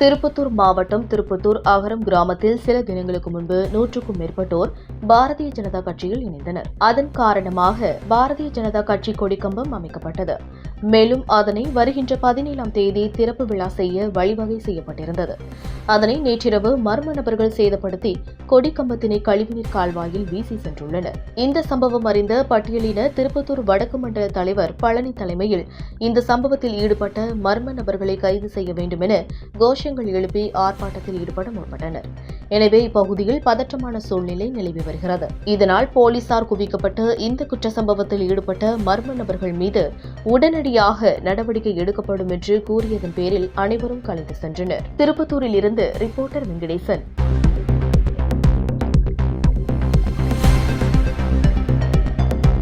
திருப்பத்தூர் மாவட்டம் திருப்பத்தூர் அகரம் கிராமத்தில் சில தினங்களுக்கு முன்பு நூற்றுக்கும் மேற்பட்டோர் பாரதிய ஜனதா கட்சியில் இணைந்தனர். அதன் காரணமாக பாரதிய ஜனதா கட்சி கொடிக்கம்பம் அமைக்கப்பட்டது. மேலும் அதனை வருகின்ற பதினேழாம் தேதி திறப்பு விழா செய்ய வழிவகை செய்யப்பட்டிருந்தது. அதனை நேற்றிரவு மர்ம நபர்கள் சேதப்படுத்தி கொடிக்கம்பத்தினை கழிவுநீர் கால்வாயில் வீசி சென்றுள்ளனர். இந்த சம்பவம் அறிந்த பட்டியலின திருப்பத்தூர் வடக்கு மண்டல தலைவர் பழனி தலைமையில் இந்த சம்பவத்தில் ஈடுபட்ட மர்ம நபர்களை கைது செய்ய வேண்டும் என கோஷங்கள் எழுப்பி ஆர்ப்பாட்டத்தில் ஈடுபட முற்பட்டனர். எனவே இப்பகுதியில் பதற்றமான சூழ்நிலை நிலவி வருகிறது. இதனால் போலீசார் குவிக்கப்பட்டு இந்த குற்ற சம்பவத்தில் ஈடுபட்ட மர்ம நபர்கள் மீது உடனடியாக நடவடிக்கை எடுக்கப்படும் என்று கூறியதன் பேரில் அனைவரும் கலைந்து சென்றனர். திருப்பத்தூரில் இருந்து ரிப்போர்ட்டர் வெங்கடேசன்.